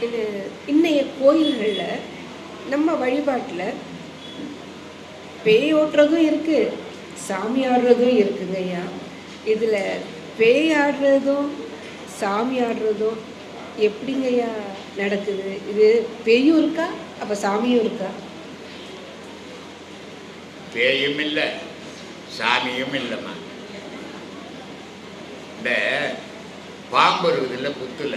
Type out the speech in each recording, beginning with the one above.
இது இன்னைய கோயில்களில் நம்ம வழிபாட்டில் பேய் ஓட்டுறதும் இருக்கு சாமி ஆடுறதும் இருக்குங்க ஐயா. இதில் பேய் ஆடுறதும் சாமி ஆடுறதும் எப்படிங்க ஐயா நடக்குது? இது பேயும் இருக்கா? அப்போ சாமியும் இருக்கா? பேயும் இல்லை சாமியும் இல்லைம்மா. இந்த பாம்பு இருக்குதுல்ல புத்துல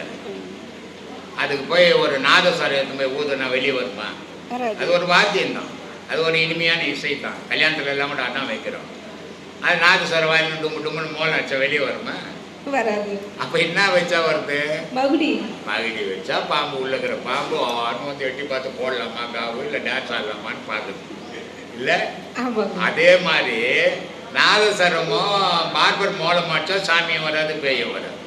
அதுக்கு போய் ஒரு நாதஸ்வரம் எடுத்து போய் ஊதுனா வெளியே வருமா வராது அது ஒரு வாத்தியம் தான் அது ஒரு இனிமையான இசை தான் கல்யாணத்துல எல்லாம் கூட அதான் வைக்கிறோம். அது நாதஸ்வரம் வாங்கி டும்மு டும்முன்னு மோளம் வச்சா வெளியே வருமா? வராது. அப்போ என்ன வச்சா வருது? மகுடி. மகிழி வச்சா பாம்பு உள்ள இருக்கிற பாம்பு ஆணும் வந்து எட்டி பார்த்து போடலாமா காவு இல்லை டான்ஸ் ஆடலாமான்னு பார்க்குது. இல்லை? அதே மாதிரி நாதசரமும் பார்பர் மோளம் அடிச்சா சாமியும் வராது பேயும் வராது.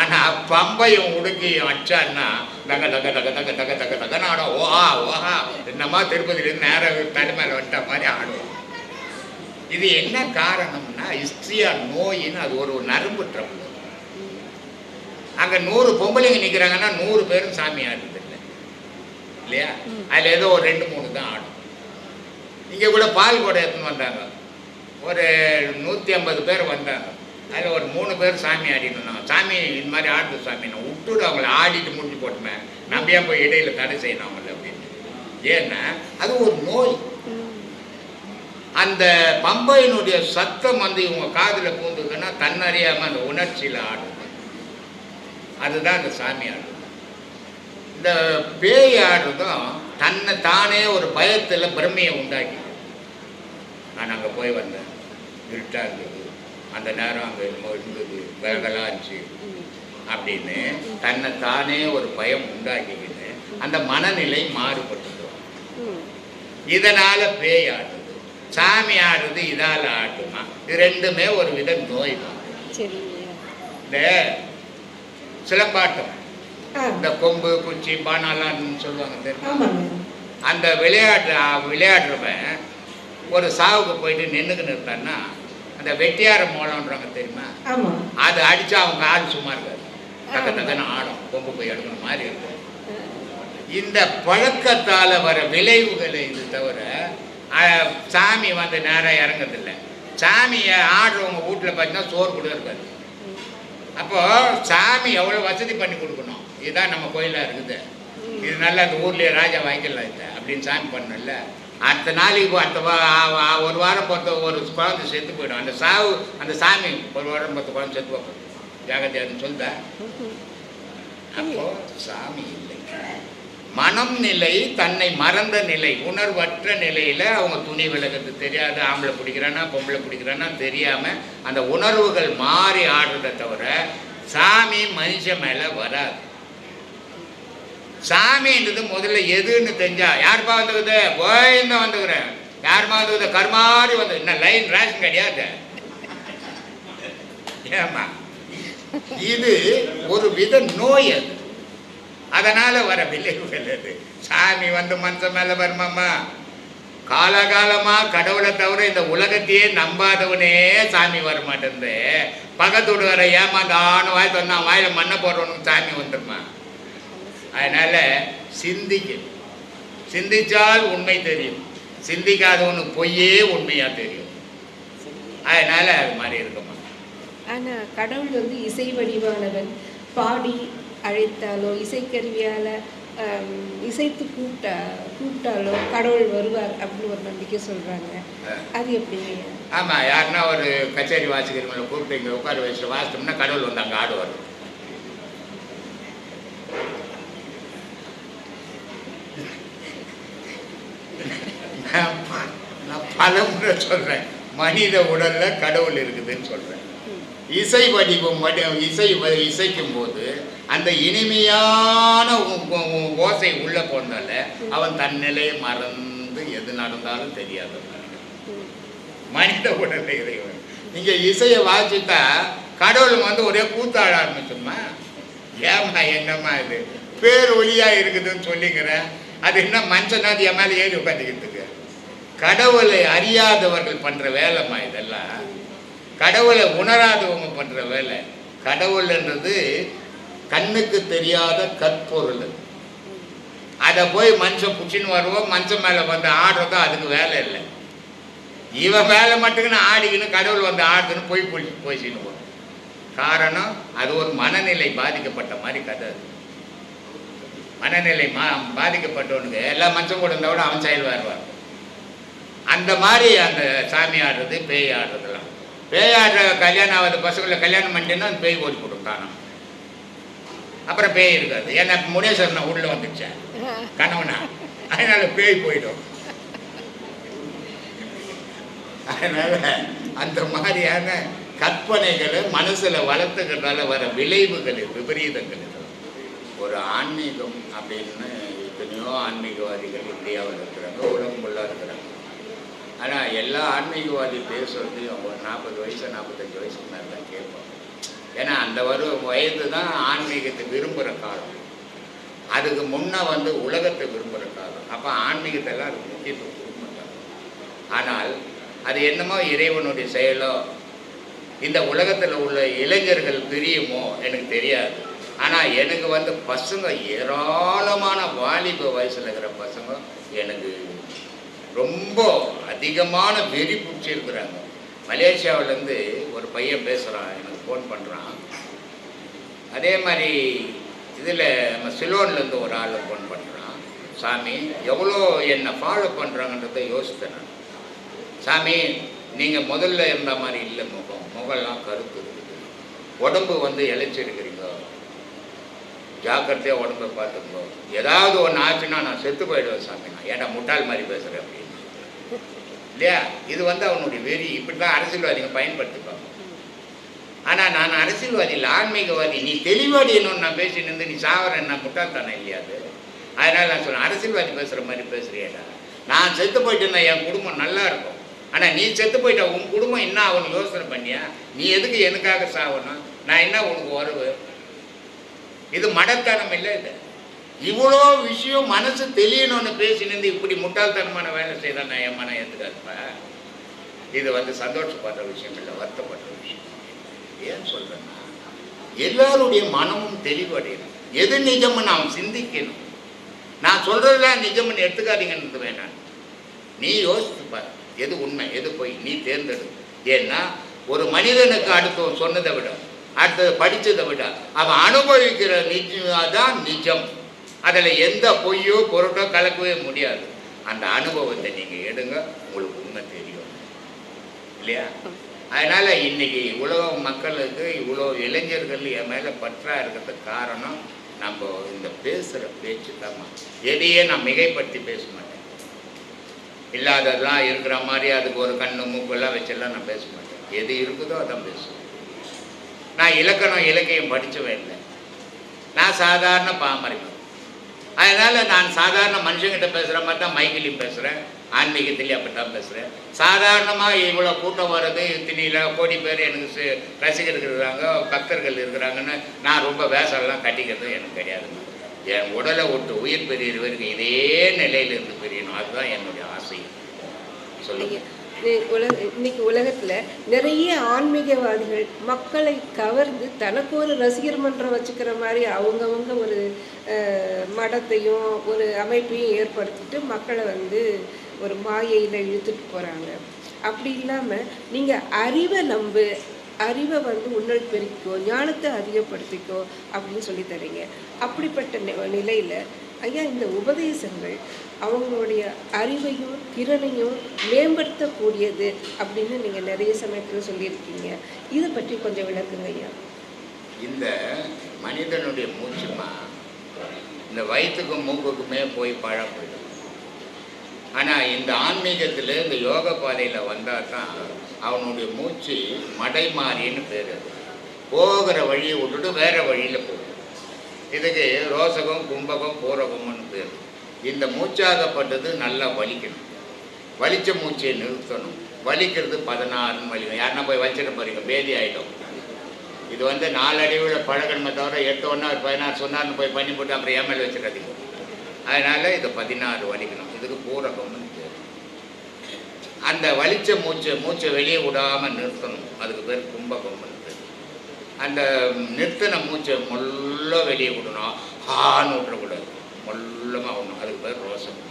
ஆனா பம்பையும் உடுக்கியும் அடிச்சான்னா தக தக தக தக தக தக தகன்னு ஆடும். ஓஹா ஓஹா. என்னமா திருப்பதியிலேருந்து நேரம் தலை மேலே வந்துட்ட மாதிரி ஆடும். இது என்ன காரணம்னா ஹிஸ்ட்ரியா நோயின்னு அது ஒரு நரம்பு ட்ரபிள் அங்க நூறு பொம்பளைங்க நிக்கிறாங்கன்னா நூறு பேரும் சாமி ஆடுறது இல்லை இல்லையா. அதுல ஏதோ ஒரு ரெண்டு மூணு தான் ஆடும். இங்க கூட பால் கூட எடுத்துன்னு வந்தாங்க. ஒரு நூத்தி ஐம்பது பேர் வந்தாங்க. அதில் ஒரு மூணு பேர் சாமி ஆடிட்டு சாமி இந்த மாதிரி ஆடுது சாமி. நான் விட்டுட்டு அவங்கள ஆடிட்டு முடிஞ்சு போட்டுமே. நம்ம ஏன் போய் இடையில தடை செய்யணும் அவங்கள அப்படின்னு. ஏன்னா அது ஒரு நோய். அந்த பம்பையினுடைய சத்தம் வந்து இவங்க காதில் பூந்துக்குன்னா தன்னறியாமல் அந்த உணர்ச்சியில் ஆடும். அதுதான் அந்த சாமி ஆடும் இந்த பேய் ஆடுறதும் தன்னை தானே ஒரு பயத்தில் பிரமையை உண்டாக்கி. நான் அங்கே போய் வந்தேன். இருட்டாக இருந்தது. அந்த நேரம் அங்க என்னமோ இருந்தது விலகலாம் இருந்துச்சு. அப்படின்னு தன்னை தானே ஒரு பயம் உண்டாக்கிக்கிட்டு அந்த மனநிலை மாறுபட்டுடும். இதனால பேய் ஆடுது சாமி ஆடுறது இதால ஆடுமா இது ரெண்டுமே ஒரு வித நோய் தான். இந்த சிலம்பாட்டம் ஆ. இந்த கொம்பு குச்சி பானாலாம் சொல்லுவாங்க தெரியுமா? அந்த விளையாட்டு விளையாடுறவன் ஒரு சாவுக்கு போயிட்டு நின்றுக்குன்னு இருந்தான்னா அந்த வெட்டியார மோளம்ன்றாங்க தெரியுமா? அது அடிச்சா அவங்க ஆள் சும்மா இருக்காது. தக்க தக்கன்னு ஆடும். கொம்பு போய் எடுக்கிற மாதிரி இருக்கும். இந்த பழக்கத்தால வர விளைவுகள் இது தவிர சாமி வந்து நேரம் இறங்குறதில்ல. சாமியை ஆடுறவங்க வீட்டில் பார்த்தீங்கன்னா சோறு கூட இருக்காது. அப்போ சாமி எவ்வளோ வசதி பண்ணி கொடுக்கணும்? இதுதான் நம்ம கோயிலாக இருக்குது. இது நல்லா அந்த ஊர்லேயே ராஜா வாங்கிக்கலாம் இல்லை அப்படின்னு சாமி பண்ணல அடுத்த நாளைக்கு அடுத்த ஒரு வாரம் பொறுத்த ஒரு குழந்தை செத்து போயிடும். அந்த சாவு அந்த சாமி ஒரு வாரம் பொறுத்த குழந்தை செத்து போகும். ஜாகத்தியான்னு சொல்ல அப்போ சாமி இல்லை. மனம் நிலை தன்னை மறந்த நிலை உணர்வற்ற நிலையில் அவங்க துணி விலகிறது தெரியாது ஆம்பளை பிடிக்கிறானா பொம்பளை பிடிக்கிறானா தெரியாமல் அந்த உணர்வுகள் மாறி ஆடுறத தவிர சாமி மனுஷன் மேலே வராது. சாமின்றது முதல்ல எதுன்னு தெரிஞ்சா யாருப்பா வந்துக்குது கோயந்தான் வந்துக்கிறேன். யாருமா வந்துக்குது கர்மாறி வந்து என்ன லைன் ரேஷன் கிடையாது ஏமா இது ஒரு வித நோய் அது. அதனால வர விளைவுகள் அது. சாமி வந்து மனுஷன் மேல வருமாமா காலகாலமா கடவுளை தவிர இந்த உலகத்தையே நம்பாதவனே சாமி வர மாட்டேன் பக்கத்தோடு வர ஏமாந்தான்னு வாய் சொன்னா வாயில மண்ணை போடுறவனுக்கு சாமி வந்துருமா? அதனால சிந்திக்கணும். சிந்திச்சால் உண்மை தெரியும். சிந்திக்காதவனுக்கு பொய்யே உண்மையா தெரியும். அதனால அது மாதிரி இருக்குமா ஆனால் கடவுள் வந்து இசை வடிவானவன். பாடி அழைத்தாலோ இசைக்கருவியால் இசைத்து கூப்பிட்டா கூப்பிட்டாலோ கடவுள் வருவார் அப்படின்னு ஒரு நம்பிக்கை சொல்கிறாங்க அது எப்படிங்க ஆமா யாருன்னா ஒரு கச்சேரி வாசிக்கிறவங்களை கூப்பிட்டு இங்க உட்கார வச்சுட்டு வாசிட்டோம்னா கடவுள் வந்து அங்க ஆடுவார். நான் பல முறை சொல்றேன். மனித உடல்ல கடவுள் இருக்குதுன்னு சொல்றேன். இசை வடிவம் வடி இசை இசைக்கும் போது அந்த இனிமையான உ- ஓசை உள்ள போனால அவன் தன் நிலையை மறந்து எது நடந்தாலும் தெரியாது மனித உடல்ல இறைவன். நீங்க இசையை வாசித்தா கடவுள் வந்து ஒரே கூத்தாட ஆரம்பிச்சோம்மா ஏம்மா என்னம்மா இது? பேர் ஒளியா இருக்குதுன்னு சொல்லிக்கிறேன் அது என்ன மனுஷனாவது என் மேலே ஏறி உட்காந்துக்கிட்டு கடவுளை அறியாதவர்கள் பண்ற வேலைம்மா இதெல்லாம். கடவுளை உணராதவங்க பண்ற வேலை. கடவுள்ன்றது கண்ணுக்கு தெரியாத கற்பொருள். அது. அதை போய் மனுஷன் பிடிச்சின்னு வருவோம் மனுஷன் மேலே வந்து ஆடுறதோ அதுக்கு வேலை இல்லை. இவன் வேலை மட்டுக்குன்னு ஆடிக்கின்னு கடவுள் வந்து ஆடுதுன்னு போய் போய் போய்ச்சின்னு காரணம் அது ஒரு மனநிலை பாதிக்கப்பட்ட மாதிரி கதை. அது மனநிலை மா பாதிக்கப்பட்டவனுக்கு எல்லா மனுஷன் கூட இருந்தால் கூட அவன் செயல் வருவான் அந்த மாதிரி அந்த சாமி ஆடுறது பேய் ஆடுறதுலாம் பேய் ஆடுற கல்யாணம் ஆகாத பசங்களை கல்யாணம் பண்ணிட்டேன்னா அந்த பேய் ஓடி போடும் அப்புறம் பேய் இருக்காது. ஏன்னா முனேஸ்வரன் உள்ள வந்துச்சேன் கணவனா. அதனால பேய் போயிடும். அதனால அந்த மாதிரியான கற்பனைகளை மனசுல வளர்த்துக்கிறதால வர விளைவுகள் விபரீதங்கள் ஒரு ஆன்மீகம் அப்படின்னு எத்தனையோ ஆன்மீகவாதிகள் இந்தியாவில் இருக்கிறாங்க உலகம் ஃபுல்லாக இருக்கிறாங்க. ஆனால் எல்லா ஆன்மீகவாதி பேசுறது ஒரு நாற்பது வயசு நாற்பத்தஞ்சு வயசுக்கு மேலே தான் கேட்போம் ஏன்னா அந்த வரும் வயது தான் ஆன்மீகத்தை விரும்புகிற காலம். அதுக்கு முன்னே வந்து உலகத்தை விரும்புகிற காலம். அப்போ ஆன்மீகத்தெல்லாம் அதுக்கு முக்கியத்துவம் கொடுக்க மாட்டாங்க ஆனால் அது என்னமோ இறைவனுடைய செயலோ இந்த உலகத்தில் உள்ள இளைஞர்கள் பிரியுமோ எனக்கு தெரியாது. ஆனால் எனக்கு வந்து பசங்க ஏராளமான வாலிப வயசில் இருக்கிற பசங்க எனக்கு ரொம்ப அதிகமான வெறி பிடிச்சிருக்கிறாங்க மலேசியாவிலேருந்து ஒரு பையன் பேசுகிறான் எனக்கு ஃபோன் பண்ணுறான் அதே மாதிரி இதில் நம்ம சிலோன்லேருந்து ஒரு ஆள் ஃபோன் பண்ணுறான் சாமி எவ்வளோ என்னை ஃபாலோ பண்ணுறாங்கன்றதை யோசித்தேன் நான். சாமி நீங்கள் முதல்ல இருந்த மாதிரி இல்லை முகம். முகம்லாம் கருத்து. உடம்பு வந்து இழைச்சிருக்கிறீங்க. ஜாக்கிரதையாக உடம்பை பார்த்துக்கோ. ஏதாவது ஒன்று ஆச்சுன்னா நான் செத்து போயிடுவேன் சாமி நான். ஏன்னா முட்டாள் மாதிரி பேசுகிறேன் அப்படின்னு. இல்லையா? இது வந்து அவனுடைய வெறி. இப்படி தான் அரசியல்வாதிங்க பயன்படுத்திப்பாங்க. ஆனால் நான் அரசியல்வாதி இல்லை ஆன்மீகவாதி நீ தெளிவாடி என்னன்னு நான் பேசி நீ சாவர என்ன முட்டாள்தானே இல்லையா அது அதனால் நான் சொல்கிறேன் அரசியல்வாதி பேசுகிற மாதிரி பேசுறியேடா. நான் செத்து போயிட்டேன்னா என் குடும்பம் நல்லா இருக்கும். ஆனால் நீ செத்து போயிட்ட உன் குடும்பம் என்ன ஆகணும் யோசனை பண்ணியா? நீ எதுக்கு எனக்காக சாவணும்? நான் என்ன உனக்கு உறவு இது மடத்தனம் இல்லை இது. இவ்வளோ விஷயம் மனசு தெரியணும்னு பேசினது இப்படி முட்டாள்தனமான வேலை செய்தான் நான் என் மனம் எடுத்துக்காதுப்பேன் இது வந்து சந்தோஷப்படுற விஷயம் இல்லை வருத்தப்படுற விஷயம். ஏன் சொல்றேன்னா எல்லாருடைய மனமும் தெளிவடையணும். எது நிஜம்னு அவன் சிந்திக்கணும். நான் சொல்றதெல்லாம் நிஜம்னு எடுத்துக்காதீங்கன்னு வேணாம். நீ யோசித்துப்பார் எது உண்மை எது பொய் நீ தேர்ந்தெடு. ஏன்னா ஒரு மனிதனுக்கு அடுத்தவன் சொன்னதை விட அடுத்தது படித்ததை விட அவன் அனுபவிக்கிற நிஜம் தான் நிஜம். அதில் எந்த பொய்யோ பொருட்டோ கலக்கவே முடியாது. அந்த அனுபவத்தை நீங்கள் எடுங்க உங்களுக்கு உண்மை தெரியும். இல்லையா? அதனால் இன்னைக்கு இவ்வளோ மக்களுக்கு இவ்வளோ இளைஞர்கள் என் மேலே பற்றா இருக்கிறதுக்கு காரணம் நம்ம இந்த பேசுகிற பேச்சு தான். எதையே நான் மிகைப்படுத்தி பேச மாட்டேன். இல்லாததெல்லாம் இருக்கிற மாதிரி அதுக்கு ஒரு கண்ணு மூக்கெல்லாம் வச்செல்லாம் நான் பேச மாட்டேன். எது இருக்குதோ அதான் பேசுவேன். நான் இலக்கணம் இலக்கியம் படிச்சவன் இல்லை. நான் சாதாரண பாமரிப்பேன் அதனால் நான் சாதாரண மனுஷங்கிட்ட பேசுகிற மாதிரி தான் மைக்கிலையும் பேசுகிறேன் ஆன்மீகத்திலையும் அப்படி தான் பேசுகிறேன் சாதாரணமாக இவ்வளோ கூட்டம் வர்றது இத்தனையில் கோடி பேர் எனக்கு ரசிகர்கள் இருக்கிறாங்க பக்தர்கள் இருக்கிறாங்கன்னு நான் ரொம்ப வேஷம்லாம் கட்டிக்கிறது எனக்கு கிடையாது. என் உடலை விட்டு உயிர் பெரியது வரைக்கும் இதே நிலையில் இருந்து பெரியணும். அதுதான் என்னுடைய ஆசை. சொல்லுங்க. இது உலக இன்னைக்கு உலகத்தில் நிறைய ஆன்மீகவாதிகள் மக்களை கவர்ந்து தனக்கு ஒரு ரசிகர் மன்றம் வச்சுக்கிற மாதிரி அவங்கவுங்க ஒரு படத்தையும் மடத்தையும் ஒரு அமைப்பையும் ஏற்படுத்திட்டு மக்களை வந்து ஒரு மாயையில் இழுத்துட்டு போகிறாங்க அப்படி இல்லாமல் நீங்கள் அறிவை நம்பு அறிவை வந்து உன்னல் பெருக்கிக்கோ ஞானத்தை அதிகப்படுத்திக்கோ அப்படின்னு சொல்லி தரீங்க அப்படிப்பட்ட நிலையில் நிலையில ஐயா இந்த உபதேசங்கள் அவங்களுடைய அறிவையும் திறனையும் மேம்படுத்தக்கூடியது அப்படின்னு நீங்கள் நிறைய சமயத்தில் சொல்லியிருக்கீங்க. இதை பற்றி கொஞ்சம் விளக்குங்க ஐயா. இந்த மனிதனுடைய மூச்சுமா இந்த வயிற்றுக்கும் மூக்குக்குமே போய் பழம் போயிடும். ஆனால் இந்த ஆன்மீகத்தில் இந்த யோக பாதையில் வந்தால் தான் அவனுடைய மூச்சு மடைமாறின்னு பேர் அது. போகிற வழியை விட்டுட்டு வேற வழியில் போகும். இதுக்கு ரோசகம் கும்பகம் பூரகம்னு பேர். இந்த மூச்சாகப்பட்டது நல்லா வலிக்கணும். வலிச்ச மூச்சை நிறுத்தணும். வலிக்கிறது பதினாறுன்னு வலிக்கும். யாருன்னா போய் வச்சிட போறீங்க? பேதி ஆகிட்டோம் இது வந்து நாலடிவில் பழகணுமே தவிர எட்டு ஒன்றா ஒரு பதினாறு சொன்னார்னு போய் பண்ணி போட்டு அப்புறம் ஏமல் வச்சுக்காதீங்க அதனால் இது பதினாறு வலிக்கணும். இதுக்கு பூரகம்னு பேர். அந்த வலிச்ச மூச்சை மூச்சை வெளியே விடாமல் நிறுத்தணும். அதுக்கு பேர் கும்பகம்னு பேர். அந்த நிறுத்தின மூச்சை முள்ள வெளியே விடணும். ஹான்னு விட்டுறக்கூடாது. முள்ளமாக விடணும். அதுக்கு பேர் ரோசம்.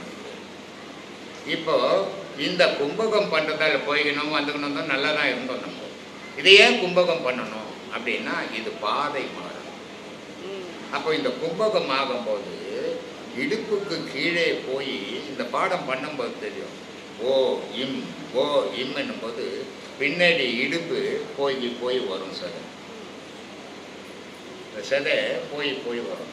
இப்போது இந்த கும்பகம் பண்ணுறதால போய்க்கணும் வந்துக்கணும் தான் நல்லா தான் இருந்தோம் நம்ம. இதை ஏன் கும்பகம் பண்ணணும்? அப்படின்னா இது பாதை மாறணும் ம். அப்போ இந்த கும்பகம் ஆகும்போது இடுப்புக்கு கீழே போய் இந்த பாடம் பண்ணும்போது தெரியும். ஓ இம் ஓ இம் என்னும்போது பின்னாடி இடுப்பு போய் போய் வரும் சதை. இந்த சதை போய் போய் வரும்.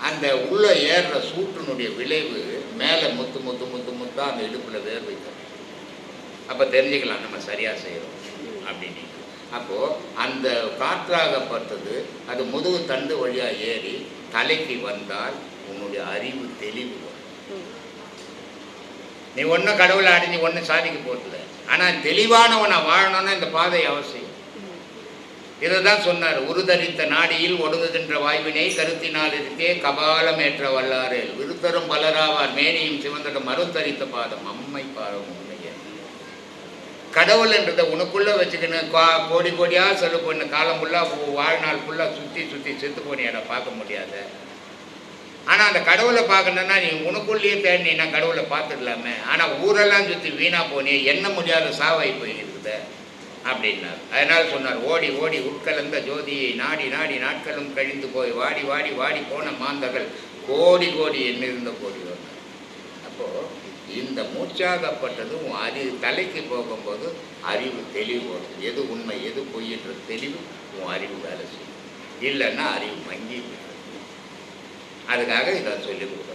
அந்த உள்ள ஏறுற சூட்டினுடைய விளைவு மேலே முத்து முத்து முத்து முத்தா அந்த இடுப்பில் வேர் வைக்கும் அப்போ தெரிஞ்சுக்கலாம் நம்ம சரியாக செய்கிறோம் அப்படின்னு. அப்போது அந்த காற்றாகப்பட்டது அது முதுகு தண்டு வழியாக ஏறி தலைக்கு வந்தால் உன்னுடைய அறிவு தெளிவு வரும். நீ ஒன்றும் கடவுளை அடைஞ்சு ஒன்றும் சாதிக்க போகிறதில்ல ஆனால் தெளிவானவனை வாழணும்னா இந்த பாதை அவசியம். இதை தான் சொன்னார் உருதரித்த நாடியில் ஒடுங்குகின்ற வாய்வினை கருத்தினால் இருக்கே கபாலம் ஏற்ற வல்லாரேல் விருத்தரும் பலராவார் மேனியும் சிவந்தடும் மறுத்தரித்த பாதம் அம்மை பாதம் கடவுள்ன்றதை உனக்குள்ளே வச்சுக்கணும் வச்சுக்கின்னு கா- கோடி கோடியாக செலவு பண்ண காலம் ஃபுல்லாக வாழ்நாள் ஃபுல்லாக சுற்றி சுற்றி செத்து போனியாட பார்க்க முடியாத. ஆனால் அந்த கடவுளை பார்க்கணுன்னா நீ உனக்குள்ளேயே தேடினா கடவுளை பார்த்துடலாமே. ஆனால் ஊரெல்லாம் சுற்றி வீணாக போனே எண்ண முடியாத சாவாய் போயிருக்குது அப்படின்னார். அதனால் சொன்னார் ஓடி ஓடி உட்கலந்த ஜோதியை நாடி நாடி நாட்களும் கழிந்து போய் வாடி வாடி வாடி போன மாந்தர்கள் கோடி கோடி எண்ணிருந்த கோடி இந்த மூச்சாகப்பட்டது உன் அறிவு தலைக்கு போகும்போது அறிவு தெளிவு வரும். எது உண்மை எது பொய்ன்ற தெளிவு உன் அறிவு வேலை செய்யும். இல்லைன்னா அறிவு மங்கி அதுக்காக இதை சொல்லிக் கொடுக்குறோம்